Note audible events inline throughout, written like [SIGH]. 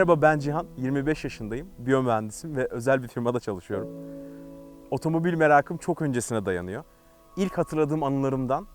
Merhaba ben Cihan, 25 yaşındayım. Biyomühendisim ve özel bir firmada çalışıyorum. Otomobil merakım çok öncesine dayanıyor. İlk hatırladığım anılarımdan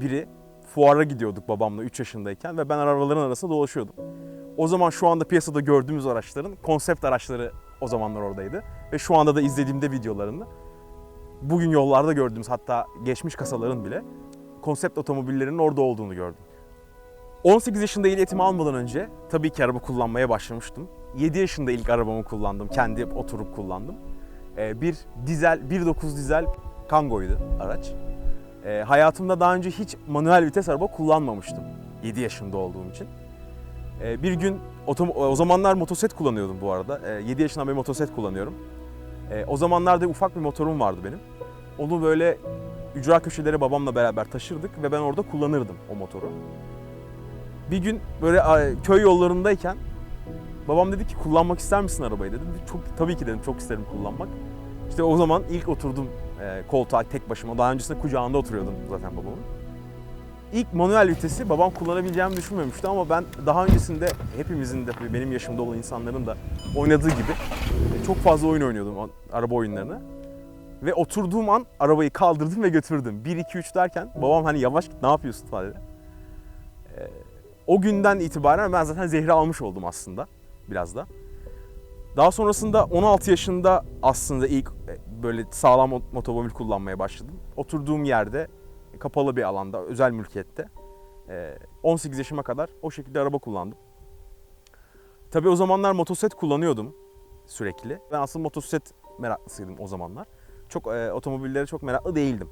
biri fuara gidiyorduk babamla 3 yaşındayken ve ben arabaların arasında dolaşıyordum. O zaman şu anda piyasada gördüğümüz araçların konsept araçları o zamanlar oradaydı. Ve şu anda da izlediğimde videolarını bugün yollarda gördüğümüz hatta geçmiş kasaların bile konsept otomobillerinin orada olduğunu gördüm. 18 yaşında ehliyetimi almadan önce tabii ki araba kullanmaya başlamıştım. 7 yaşında ilk arabamı kullandım. Kendi oturup kullandım. Ee, bir dizel, 1.9 dizel Kango'ydu araç. Ee, hayatımda daha önce hiç manuel vites araba kullanmamıştım. 7 yaşında olduğum için. Ee, bir gün o zamanlar motoset kullanıyordum bu arada. Ee, 7 yaşından beri motoset kullanıyorum. O zamanlarda ufak bir motorum vardı benim. Onu böyle ücra köşelere babamla beraber taşırdık ve ben orada kullanırdım o motoru. Bir gün böyle köy yollarındayken babam dedi ki kullanmak ister misin arabayı dedim. Çok tabii ki dedim çok isterim kullanmak. İşte o zaman ilk oturdum e, koltuğa tek başıma. Daha öncesinde kucağında oturuyordum zaten babamın. İlk manuel vitesi babam kullanabileceğimi düşünmemişti ama ben daha öncesinde hepimizin de benim yaşımda olan insanların da oynadığı gibi e, çok fazla oyun oynuyordum araba oyunlarını. Ve oturduğum an arabayı kaldırdım ve götürdüm. 1 2 3 derken babam hani yavaş git ne yapıyorsun falan dedi. E, o günden itibaren ben zaten zehri almış oldum aslında biraz da. Daha sonrasında 16 yaşında aslında ilk e, böyle sağlam ot- otomobil kullanmaya başladım. Oturduğum yerde kapalı bir alanda, özel mülkiyette e, 18 yaşıma kadar o şekilde araba kullandım. Tabii o zamanlar motosiklet kullanıyordum sürekli. Ben aslında motosiklet meraklısıydım o zamanlar. Çok e, otomobillere çok meraklı değildim.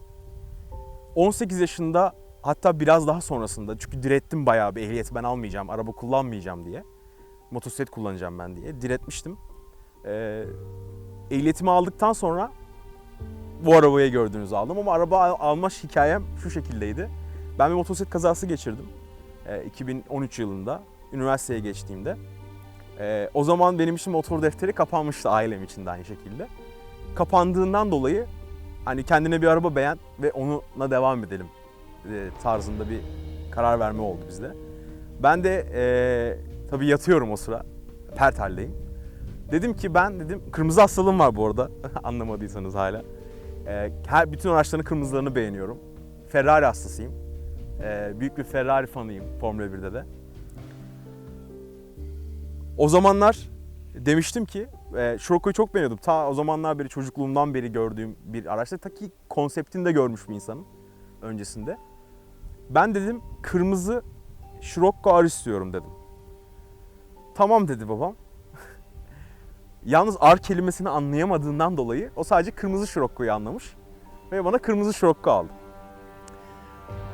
18 yaşında hatta biraz daha sonrasında çünkü direttim bayağı bir ehliyet ben almayacağım, araba kullanmayacağım diye. Motosiklet kullanacağım ben diye diretmiştim. Ee, ehliyetimi aldıktan sonra bu arabayı gördüğünüzü aldım ama araba al- alma hikayem şu şekildeydi. Ben bir motosiklet kazası geçirdim. Ee, 2013 yılında üniversiteye geçtiğimde. Ee, o zaman benim için motor defteri kapanmıştı ailem için de aynı şekilde. Kapandığından dolayı hani kendine bir araba beğen ve onunla devam edelim tarzında bir karar verme oldu bizde. Ben de e, tabii yatıyorum o sıra. Pert haldeyim. Dedim ki ben dedim kırmızı hastalığım var bu arada [LAUGHS] anlamadıysanız hala. E, her bütün araçların kırmızılarını beğeniyorum. Ferrari hastasıyım. E, büyük bir Ferrari fanıyım Formula 1'de de. O zamanlar demiştim ki e, Scirocco'yu çok beğeniyordum. Ta o zamanlar beri çocukluğumdan beri gördüğüm bir araçta ta ki konseptini de görmüş bir insanım öncesinde. Ben dedim kırmızı Scirocco R istiyorum dedim. Tamam dedi babam. [LAUGHS] Yalnız R kelimesini anlayamadığından dolayı o sadece kırmızı Scirocco'yu anlamış. Ve bana kırmızı Scirocco aldı.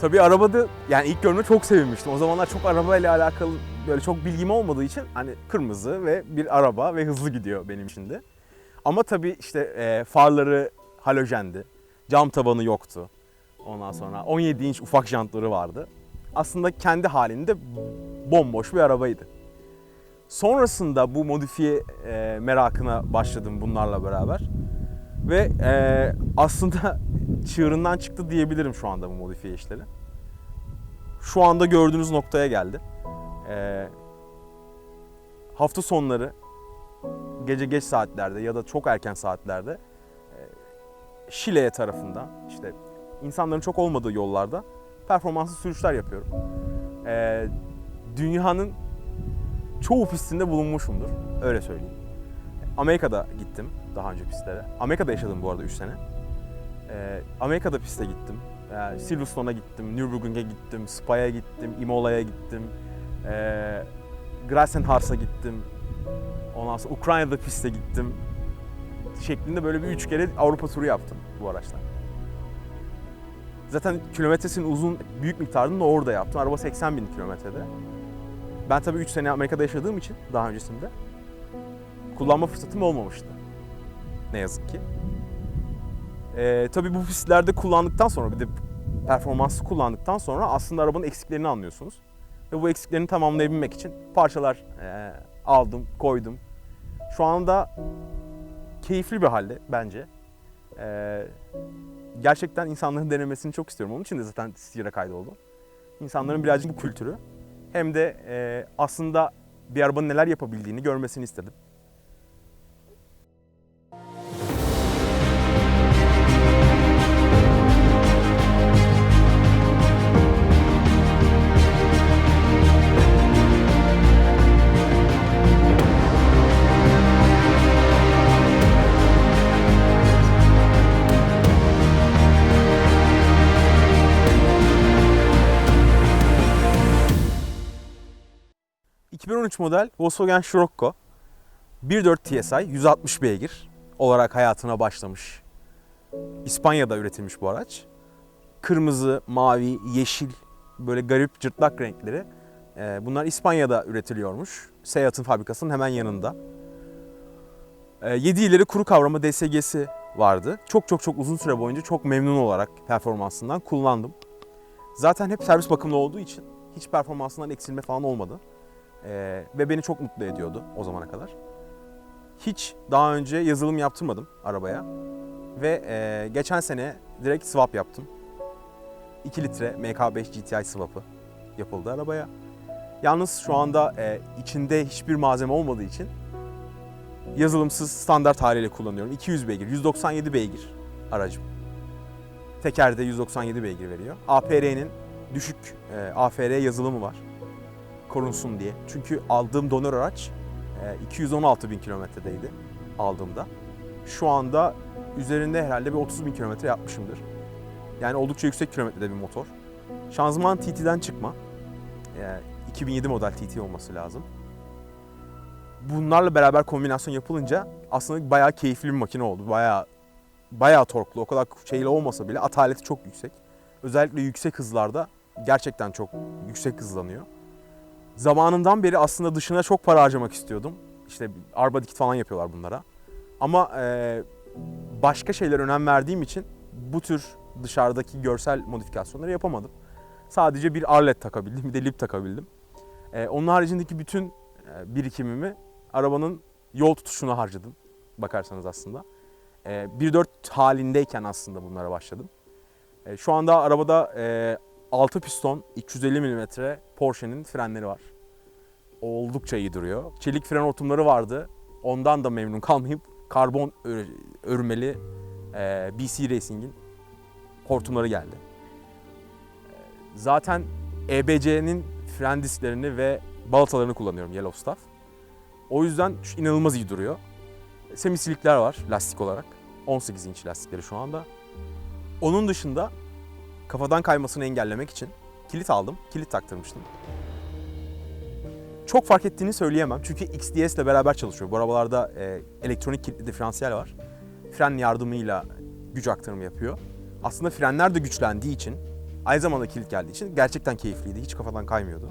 Tabii arabada yani ilk gördüğümde çok sevinmiştim. O zamanlar çok arabayla alakalı böyle çok bilgim olmadığı için hani kırmızı ve bir araba ve hızlı gidiyor benim için de. Ama tabii işte e, farları halojendi. Cam tabanı yoktu. Ondan sonra 17 inç ufak jantları vardı. Aslında kendi halinde bomboş bir arabaydı. Sonrasında bu modifiye e, merakına başladım bunlarla beraber. Ve e, aslında [LAUGHS] çığırından çıktı diyebilirim şu anda bu modifiye işleri. Şu anda gördüğünüz noktaya geldi. E, hafta sonları gece geç saatlerde ya da çok erken saatlerde Şile tarafında işte insanların çok olmadığı yollarda performanslı sürüşler yapıyorum. E, dünyanın çoğu pistinde bulunmuşumdur. Öyle söyleyeyim. Amerika'da gittim daha önce pistlere. Amerika'da yaşadım bu arada 3 sene. Ee, Amerika'da piste gittim. Ee, Silverstone'a gittim, Nürburgring'e gittim, Spa'ya gittim, Imola'ya gittim. Ee, Grassenharz'a gittim. Ondan sonra Ukrayna'da piste gittim. Şeklinde böyle bir üç kere Avrupa turu yaptım bu araçtan. Zaten kilometresinin uzun büyük miktarını da orada yaptım. Araba 80 bin kilometrede. Ben tabii 3 sene Amerika'da yaşadığım için daha öncesinde kullanma fırsatım olmamıştı. Ne yazık ki. Ee, tabii bu pistlerde kullandıktan sonra bir de performanslı kullandıktan sonra aslında arabanın eksiklerini anlıyorsunuz. Ve bu eksiklerini tamamlayabilmek için parçalar e, aldım, koydum. Şu anda keyifli bir halde bence. Ee, gerçekten insanların denemesini çok istiyorum. Onun için de zaten Steer'a kaydoldum. İnsanların birazcık bu kültürü hem de e, aslında bir arabanın neler yapabildiğini görmesini istedim. ...2013 model Volkswagen Scirocco 1.4 TSI 160 beygir olarak hayatına başlamış. İspanya'da üretilmiş bu araç. Kırmızı, mavi, yeşil böyle garip cırtlak renkleri. Ee, Bunlar İspanya'da üretiliyormuş. Seat'ın fabrikasının hemen yanında. 7 ileri kuru kavrama DSG'si vardı. Çok çok çok uzun süre boyunca çok memnun olarak performansından kullandım. Zaten hep servis bakımlı olduğu için hiç performansından eksilme falan olmadı. Ee, ve beni çok mutlu ediyordu o zamana kadar. Hiç daha önce yazılım yaptırmadım arabaya. Ve e, geçen sene direkt swap yaptım. 2 litre MK5 GTI swap'ı yapıldı arabaya. Yalnız şu anda e, içinde hiçbir malzeme olmadığı için yazılımsız standart haliyle kullanıyorum. 200 beygir, 197 beygir aracım. Tekerde 197 beygir veriyor. APR'nin düşük e, AFR yazılımı var. Korunsun diye. Çünkü aldığım donör araç e, 216 bin kilometredeydi aldığımda. Şu anda üzerinde herhalde bir 30 bin kilometre yapmışımdır. Yani oldukça yüksek kilometrede bir motor. Şanzıman TT'den çıkma. E, 2007 model TT olması lazım. Bunlarla beraber kombinasyon yapılınca aslında bayağı keyifli bir makine oldu. Bayağı bayağı torklu. O kadar şeyli olmasa bile ataleti çok yüksek. Özellikle yüksek hızlarda gerçekten çok yüksek hızlanıyor. Zamanından beri aslında dışına çok para harcamak istiyordum. İşte araba dikit falan yapıyorlar bunlara. Ama e, başka şeylere önem verdiğim için bu tür dışarıdaki görsel modifikasyonları yapamadım. Sadece bir arlet takabildim, bir de lip takabildim. E, onun haricindeki bütün e, birikimimi arabanın yol tutuşuna harcadım. Bakarsanız aslında. E, 1.4 halindeyken aslında bunlara başladım. E, şu anda arabada e, 6 piston 350 mm Porsche'nin frenleri var. Oldukça iyi duruyor. Çelik fren hortumları vardı. Ondan da memnun kalmayıp karbon ör- örmeli e, BC Racing'in hortumları geldi. E, Zaten EBC'nin fren disklerini ve balatalarını kullanıyorum Yellow Stuff. O yüzden inanılmaz iyi duruyor. Semisilikler var lastik olarak. 18 inç lastikleri şu anda. Onun dışında kafadan kaymasını engellemek için kilit aldım. Kilit taktırmıştım. Çok fark ettiğini söyleyemem. Çünkü XDS ile beraber çalışıyor. Bu arabalarda e, elektronik kilitli diferansiyel var. Fren yardımıyla güç aktarımı yapıyor. Aslında frenler de güçlendiği için, aynı zamanda kilit geldiği için gerçekten keyifliydi. Hiç kafadan kaymıyordu.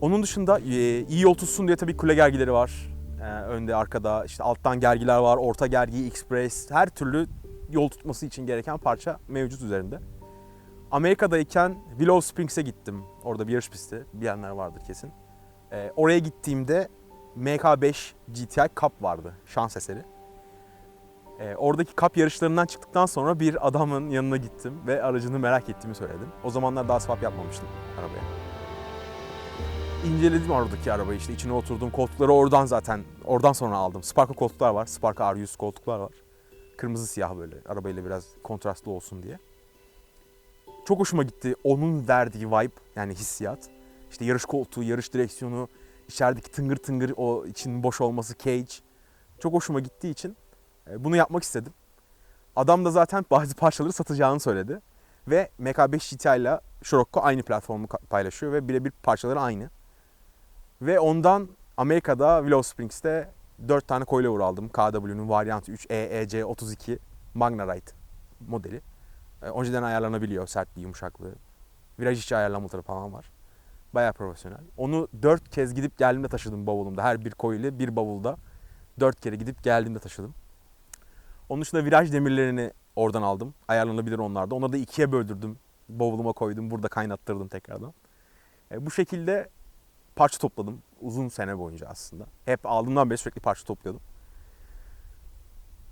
Onun dışında e, iyi yol tutsun diye tabii kule gergileri var. E, önde, arkada, işte alttan gergiler var, orta gergi, express, her türlü yol tutması için gereken parça mevcut üzerinde. Amerika'dayken Willow Springs'e gittim. Orada bir yarış pisti. Bilenler vardır kesin. Ee, oraya gittiğimde MK5 GTI Cup vardı. Şans eseri. Ee, oradaki Cup yarışlarından çıktıktan sonra bir adamın yanına gittim ve aracını merak ettiğimi söyledim. O zamanlar daha swap yapmamıştım arabaya. İnceledim oradaki arabayı işte içine oturdum. Koltukları oradan zaten oradan sonra aldım. Spark'a koltuklar var. Spark'a R100 koltuklar var. Kırmızı siyah böyle arabayla biraz kontrastlı olsun diye. Çok hoşuma gitti onun verdiği vibe yani hissiyat. İşte yarış koltuğu, yarış direksiyonu, içerideki tıngır tıngır o için boş olması cage. Çok hoşuma gittiği için e, bunu yapmak istedim. Adam da zaten bazı parçaları satacağını söyledi. Ve MK5 GTI ile Scirocco aynı platformu paylaşıyor ve birebir parçaları aynı. Ve ondan Amerika'da Willow Springs'te 4 tane coilover aldım. KW'nun Variant 3 EEC 32 Magnarite modeli. E, Önceden ayarlanabiliyor sertliği, yumuşaklığı. Viraj içi ayarlamaları falan var. Bayağı profesyonel. Onu 4 kez gidip geldiğimde taşıdım bavulumda. Her bir coil'i bir bavulda 4 kere gidip geldiğimde taşıdım. Onun dışında viraj demirlerini oradan aldım. Ayarlanabilir onlarda. Onları da ikiye böldürdüm. Bavuluma koydum. Burada kaynattırdım tekrardan. E, bu şekilde parça topladım. Uzun sene boyunca aslında. Hep aldığımdan beri sürekli parça topluyordum.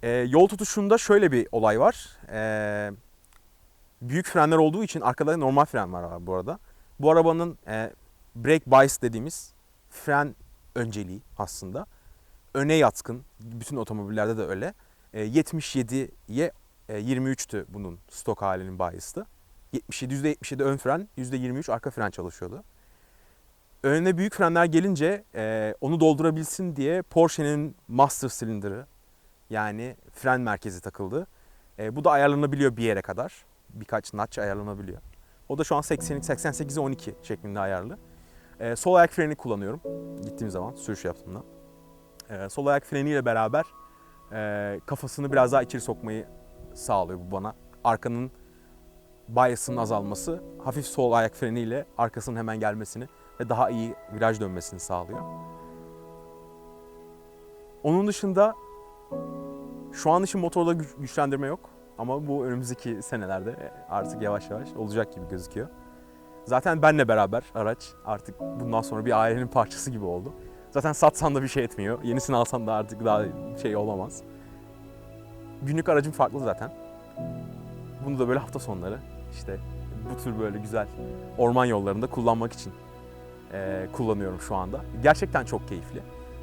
E, yol tutuşunda şöyle bir olay var. E, büyük frenler olduğu için arkada normal fren var bu arada. Bu arabanın e, brake bias dediğimiz fren önceliği aslında. Öne yatkın. Bütün otomobillerde de öyle. E, 77'ye e, 23'tü bunun stok halinin bias'tı. 77, %77 ön fren, %23 arka fren çalışıyordu. Önüne büyük frenler gelince e, onu doldurabilsin diye Porsche'nin Master Cylinder'ı yani fren merkezi takıldı. E, bu da ayarlanabiliyor bir yere kadar. Birkaç notch ayarlanabiliyor. O da şu an 80 88'e 12 şeklinde ayarlı. E, sol ayak freni kullanıyorum gittiğim zaman sürüş yaptığımda. E, sol ayak freniyle beraber e, kafasını biraz daha içeri sokmayı sağlıyor bu bana. Arkanın bias'ının azalması hafif sol ayak freniyle arkasının hemen gelmesini ve daha iyi viraj dönmesini sağlıyor. Onun dışında şu an için motorda güç- güçlendirme yok ama bu önümüzdeki senelerde artık yavaş yavaş olacak gibi gözüküyor. Zaten benle beraber araç artık bundan sonra bir ailenin [LAUGHS] parçası gibi oldu. Zaten satsan da bir şey etmiyor. Yenisini alsan da artık daha şey olamaz. Günlük aracım farklı zaten. Bunu da böyle hafta sonları işte bu tür böyle güzel orman yollarında kullanmak için eee, kullanıyorum şu anda. Gerçekten çok keyifli.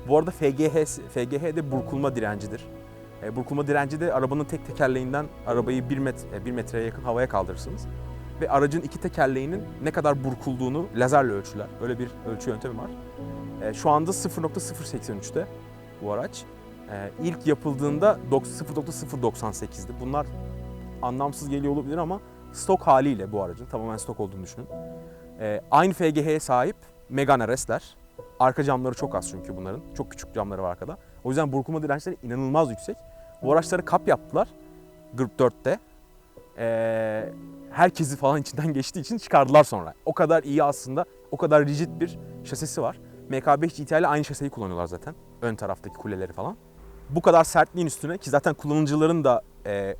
Bu arada FGH, FGH de burkulma direncidir. E, burkulma direnci de arabanın tek tekerleğinden arabayı 1 metre, 1 metreye yakın havaya kaldırırsınız. Ve aracın iki tekerleğinin ne kadar burkulduğunu lazerle ölçüler. Öyle bir ölçü yöntemi var. E, şu anda 0.083'te bu araç. E, ilk yapıldığında dok- 0.098'di. Bunlar anlamsız geliyor olabilir ama stok haliyle bu aracın tamamen stok olduğunu düşünün. E, aynı FGH'ye sahip Megane S'ler. Arka camları çok az çünkü bunların. Çok küçük camları var arkada. O yüzden burkulma dirençleri inanılmaz yüksek. Bu araçları kap yaptılar. Grup 4'te. Ee, herkesi falan [LAUGHS] içinden geçtiği için çıkardılar sonra. O kadar iyi aslında, o kadar rigid bir şasisi var. MK5 GT ile aynı şaseyi kullanıyorlar zaten. Ön taraftaki kuleleri falan. Bu kadar sertliğin üstüne ki zaten kullanıcıların da e,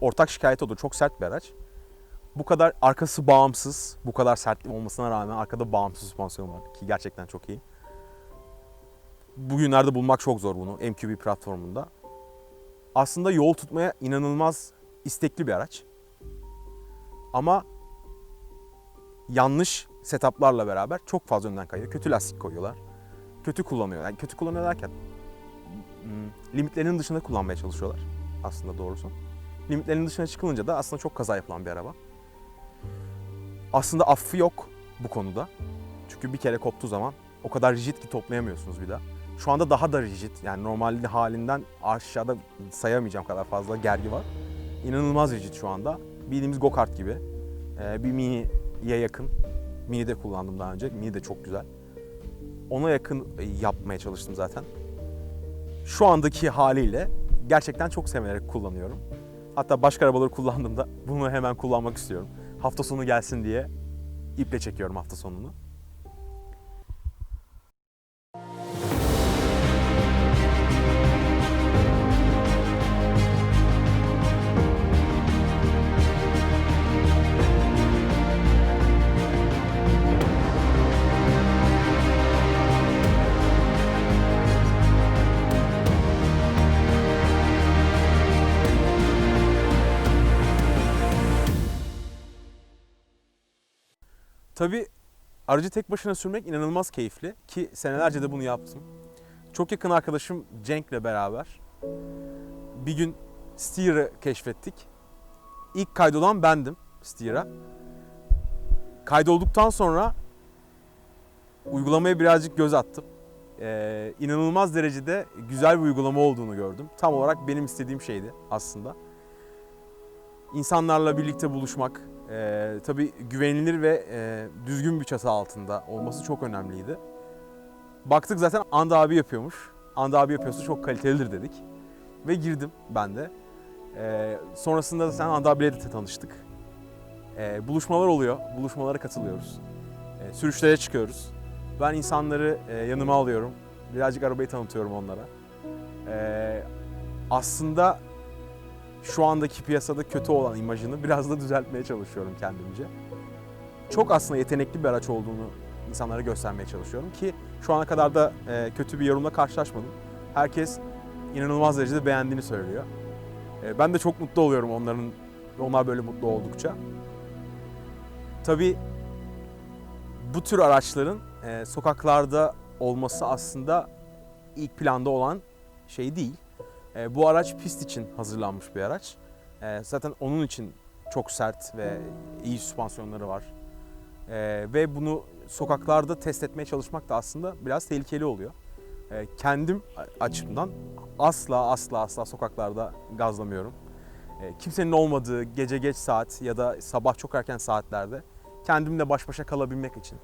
ortak şikayeti odur. Çok sert bir araç. Bu kadar arkası bağımsız, bu kadar sertlik olmasına rağmen arkada bağımsız süspansiyon var ki gerçekten çok iyi. Bugünlerde bulmak çok zor bunu MQB platformunda. Aslında yol tutmaya inanılmaz istekli bir araç. Ama yanlış setuplarla beraber çok fazla önden kayıyor. Kötü lastik koyuyorlar. Kötü kullanıyor. Yani kötü kullanıyor derken hmm, limitlerinin dışında kullanmaya çalışıyorlar aslında doğrusu. Limitlerinin dışına çıkılınca da aslında çok kaza yapılan bir araba. Aslında affı yok bu konuda. Çünkü bir kere koptuğu zaman o kadar rigid ki toplayamıyorsunuz bir daha. Şu anda daha da rigid. Yani normalde halinden aşağıda sayamayacağım kadar fazla gergi var. İnanılmaz rigid şu anda. Bildiğimiz go-kart gibi. Ee, bir mini'ye yakın. Mini de kullandım daha önce. Mini de çok güzel. Ona yakın e, yapmaya çalıştım zaten. Şu andaki haliyle gerçekten çok severek kullanıyorum. Hatta başka arabaları kullandığımda bunu hemen kullanmak istiyorum. Hafta sonu gelsin diye iple çekiyorum hafta sonunu. Tabii aracı tek başına sürmek inanılmaz keyifli ki senelerce de bunu yaptım. Çok yakın arkadaşım Cenk'le beraber bir gün Steer'ı keşfettik. İlk kaydolan bendim Steer'a. Kaydolduktan sonra uygulamaya birazcık göz attım. Ee, inanılmaz derecede güzel bir uygulama olduğunu gördüm. Tam olarak benim istediğim şeydi aslında. İnsanlarla birlikte buluşmak, e, tabii güvenilir ve e, düzgün bir çatı altında olması çok önemliydi. Baktık zaten Anda abi yapıyormuş. Anda abi yapıyorsa çok kalitelidir dedik. Ve girdim ben de. E, sonrasında da sen Anda abiyle de tanıştık. E, buluşmalar oluyor, buluşmalara katılıyoruz. E, sürüşlere çıkıyoruz. Ben insanları e, yanıma alıyorum. Birazcık arabayı tanıtıyorum onlara. E, aslında şu andaki piyasada kötü olan imajını biraz da düzeltmeye çalışıyorum kendimce. Çok aslında yetenekli bir araç olduğunu insanlara göstermeye çalışıyorum ki şu ana kadar da e, kötü bir yorumla karşılaşmadım. Herkes inanılmaz derecede beğendiğini söylüyor. E, ben de çok mutlu oluyorum onların onlar böyle mutlu oldukça. Tabii bu tür araçların e, sokaklarda olması aslında ilk planda olan şey değil. E, bu araç pist için hazırlanmış bir araç. E, zaten onun için çok sert ve iyi süspansiyonları var. E, ve bunu sokaklarda test etmeye çalışmak da aslında biraz tehlikeli oluyor. E, kendim açımdan asla asla asla sokaklarda gazlamıyorum. E, kimsenin olmadığı gece geç saat ya da sabah çok erken saatlerde kendimle baş başa kalabilmek için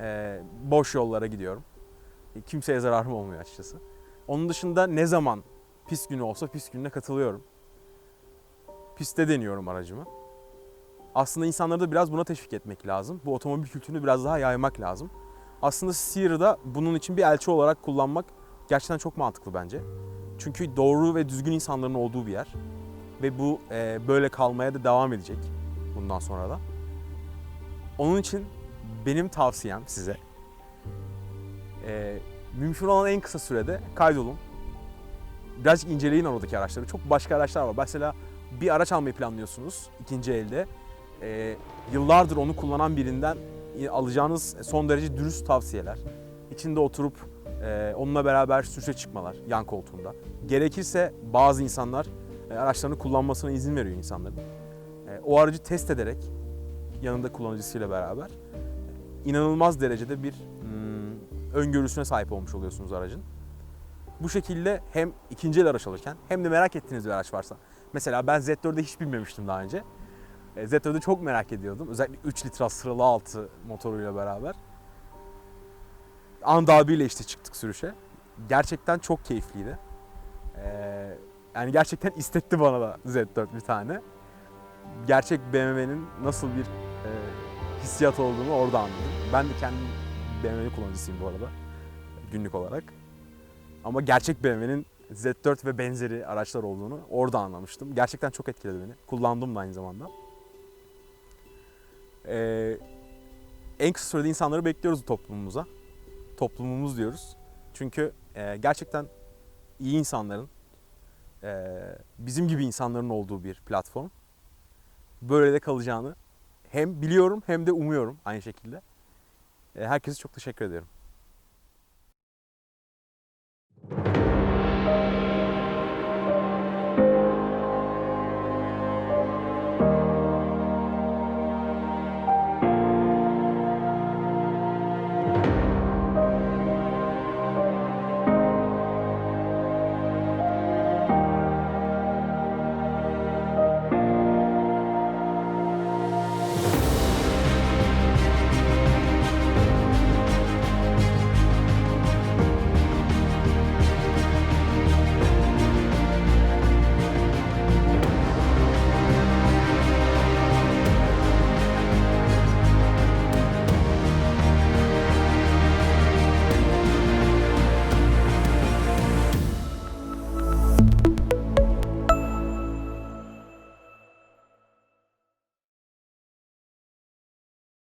e, boş yollara gidiyorum. E, kimseye zararım olmuyor açıkçası. Onun dışında ne zaman pist günü olsa pist gününe katılıyorum. Pistte deniyorum aracımı. Aslında insanları da biraz buna teşvik etmek lazım. Bu otomobil kültürünü biraz daha yaymak lazım. Aslında Steer'ı da bunun için bir elçi olarak kullanmak gerçekten çok mantıklı bence. Çünkü doğru ve düzgün insanların olduğu bir yer. Ve bu e, böyle kalmaya da devam edecek bundan sonra da. Onun için benim tavsiyem size e, mümkün olan en kısa sürede kaydolun. Birazcık inceleyin oradaki araçları. Çok başka araçlar var. Mesela bir araç almayı planlıyorsunuz ikinci elde. E, yıllardır onu kullanan birinden alacağınız son derece dürüst tavsiyeler. İçinde oturup e, onunla beraber sürüşe çıkmalar yan koltuğunda. Gerekirse bazı insanlar e, araçlarını kullanmasına izin veriyor insanların. E, o aracı test ederek yanında kullanıcısıyla beraber inanılmaz derecede bir hmm, öngörüsüne sahip olmuş oluyorsunuz aracın. Bu şekilde hem ikinci el araç alırken hem de merak ettiğiniz bir araç varsa. Mesela ben Z4'e hiç binmemiştim daha önce. E, Z4'ü çok merak ediyordum. Özellikle 3 litre sıralı altı motoruyla beraber. Anda abiyle işte çıktık sürüşe. Gerçekten çok keyifliydi. Ee, yani gerçekten istetti bana da Z4 bir tane. Gerçek BMW'nin nasıl bir e, hissiyat olduğunu orada anladım. Ben de kendim BMW kullanıcısıyım bu arada günlük olarak. Ama gerçek BMW'nin Z4 ve benzeri araçlar olduğunu orada anlamıştım. Gerçekten çok etkiledi beni. Kullandım da aynı zamanda. Ee, en kısa sürede insanları bekliyoruz toplumumuza. Toplumumuz diyoruz. Çünkü e, gerçekten iyi insanların, e, bizim gibi insanların olduğu bir platform. Böyle de kalacağını hem biliyorum hem de umuyorum aynı şekilde. E, herkese çok teşekkür ediyorum.